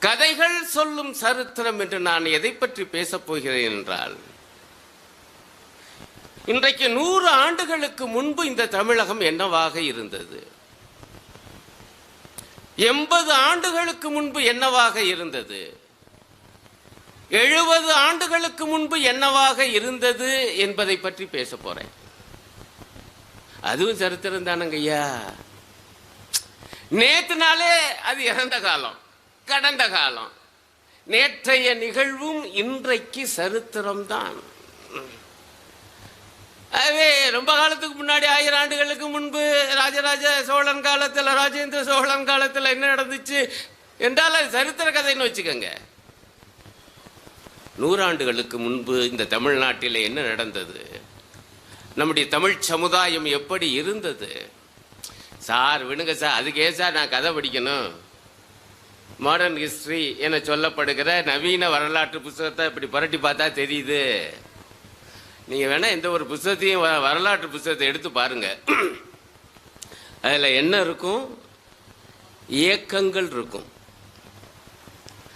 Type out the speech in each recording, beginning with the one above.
கதைகள் சொல்லும் சரித்திரம் என்று நான் எதை பற்றி பேசப் போகிறேன் என்றால் இன்றைக்கு நூறு ஆண்டுகளுக்கு முன்பு இந்த தமிழகம் என்னவாக இருந்தது? எண்பது ஆண்டுகளுக்கு முன்பு என்னவாக இருந்தது? எழுபது ஆண்டுகளுக்கு முன்பு என்னவாக இருந்தது என்பதை பற்றி பேச போறேன். அதுவும் சரித்திரம் தானங்கய்யா ஐயா? நேத்துனாலே அது இறந்த காலம். கடந்த காலம். நேற்றைய நிகழ்வும் இன்றைக்கு சரித்திரம்தான். அதுவே ரொம்ப காலத்துக்கு முன்னாடி ஆயிரம் ஆண்டுகளுக்கு முன்பு ராஜராஜ சோழன் காலத்தில் ராஜேந்திர சோழன் காலத்தில் என்ன நடந்துச்சு என்றால் அது சரித்திர கதைன்னு வச்சுக்கோங்க. நூறாண்டுகளுக்கு முன்பு இந்த தமிழ்நாட்டில் என்ன நடந்தது? நம்முடைய தமிழ் சமுதாயம் எப்படி இருந்தது? சார் விடுங்க சார் அதுக்கே சார் நான் கதை படிக்கணும். மாடர்ன் ஹிஸ்டரி என சொல்லப்படுகிற நவீன வரலாற்று புத்தகத்தை இப்படி புரட்டி பார்த்தா தெரியுது. நீங்கள் வேணால் எந்த ஒரு புத்தகத்தையும் வ- வரலாற்று புத்தகத்தை எடுத்து பாருங்க. அதில் என்ன இருக்கும்? இயக்கங்கள் இருக்கும்.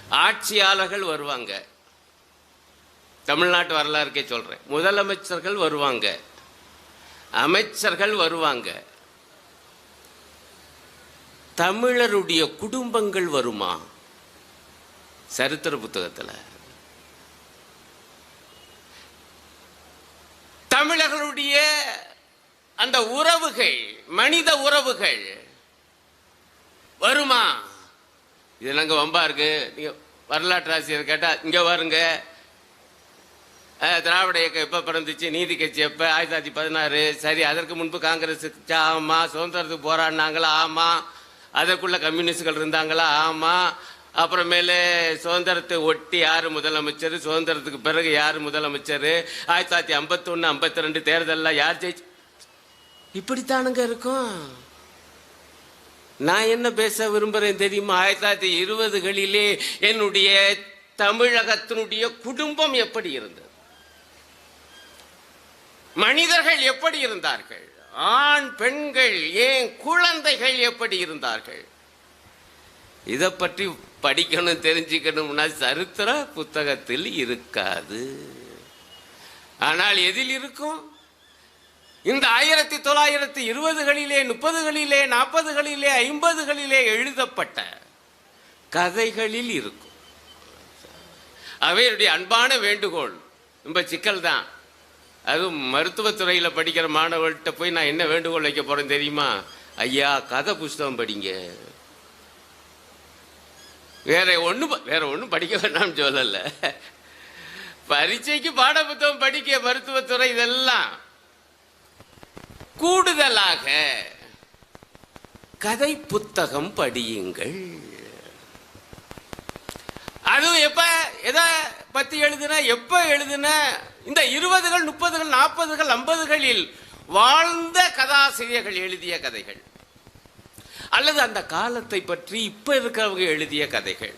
ஆட்சியாளர்கள் வருவாங்க. தமிழ்நாட்டு வரலாறுக்கே சொல்கிறேன் முதலமைச்சர்கள் வருவாங்க. அமைச்சர்கள் வருவாங்க. தமிழருடைய குடும்பங்கள் வருமா? சரித்திர புத்தகத்தில். தமிழர்களுடைய அந்த உறவுகள் மனித உறவுகள் வருமா? இது நாங்க வம்பா இருக்கு? நீங்க வரலாற்று ஆசிரியர் கேட்டா இங்க வருங்க. திராவிட இயக்கம் எப்ப பிறந்துச்சு? நீதி கட்சி எப்ப? ஆயிரத்தி தொள்ளாயிரத்தி பதினாறு. சரி அதற்கு முன்பு காங்கிரஸ் கட்சி, ஆமா சுதந்திரத்துக்கு போராடினாங்களா? ஆமா. அதற்குள்ள கம்யூனிஸ்டுகள் இருந்தாங்களா? ஆமா. அப்புறமேலே சுதந்திரத்தை ஒட்டி யார் முதலமைச்சர்? சுதந்திரத்துக்கு பிறகு யார் முதலமைச்சர்? ஆயிரத்தி தொள்ளாயிரத்தி ஐம்பத்தொன்று ஐம்பத்தி ரெண்டு தேர்தலில் யார் ஜெயிச்சு இப்படித்தானுங்க இருக்கும். நான் என்ன பேச விரும்புகிறேன் தெரியுமா? ஆயிரத்தி தொள்ளாயிரத்தி இருபதுகளிலே என்னுடைய தமிழகத்தினுடைய குடும்பம் எப்படி இருந்தது? மனிதர்கள் எப்படி இருந்தார்கள்? ஆண் பெண்கள் ஏன் குழந்தைகள் எப்படி இருந்தார்கள்? இதை பற்றி படிக்கணும் தெரிஞ்சுக்கணும்னா சரித்திர புத்தகத்தில் இருக்காது. ஆனால் எதில் இருக்கும்? இந்த ஆயிரத்தி தொள்ளாயிரத்தி இருபதுகளிலே முப்பதுகளிலே நாற்பதுகளிலே ஐம்பதுகளிலே எழுதப்பட்ட கதைகளில் இருக்கும். அவையுடைய அன்பான வேண்டுகோள் ரொம்ப சிக்கல் தான் அதுவும் மருத்துவத்துறையில் படிக்கிற மாணவர்கள்ட்ட போய் நான் என்ன வேண்டுகோள் வைக்க போகிறேன்னு தெரியுமா? ஐயா கதை புஸ்தகம் படிங்க. வேற ஒன்றும் வேற ஒன்றும் படிக்க வேண்டாம்னு சொல்லலை. பரீட்சைக்கு பாட புத்தகம் படிக்க மருத்துவத்துறை இதெல்லாம். கூடுதலாக கதை புத்தகம் படியுங்கள். அதுவும் எப்ப எதை பத்தி எழுதுன எப்ப எழுதுன இந்த இருபதுகள் முப்பதுகள் நாற்பதுகள் ஐம்பதுகளில் வாழ்ந்த கதாசிரியர்கள் எழுதிய கதைகள். அல்லது அந்த காலத்தை பற்றி இப்ப இருக்கிறவங்க எழுதிய கதைகள்.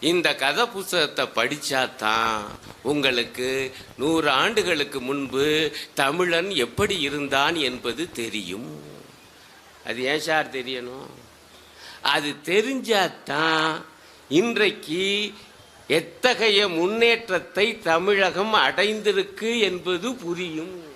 இந்த கதை புத்தகத்தை படிச்சா தான் உங்களுக்கு நூறு ஆண்டுகளுக்கு முன்பு தமிழன் எப்படி இருந்தான் என்பது தெரியும். அது ஏன் சார் தெரியணும்? அது தெரிஞ்சாதான் இன்றைக்கு எத்தகைய முன்னேற்றத்தை தமிழகம் அடைந்திருக்கு என்பது புரியும்.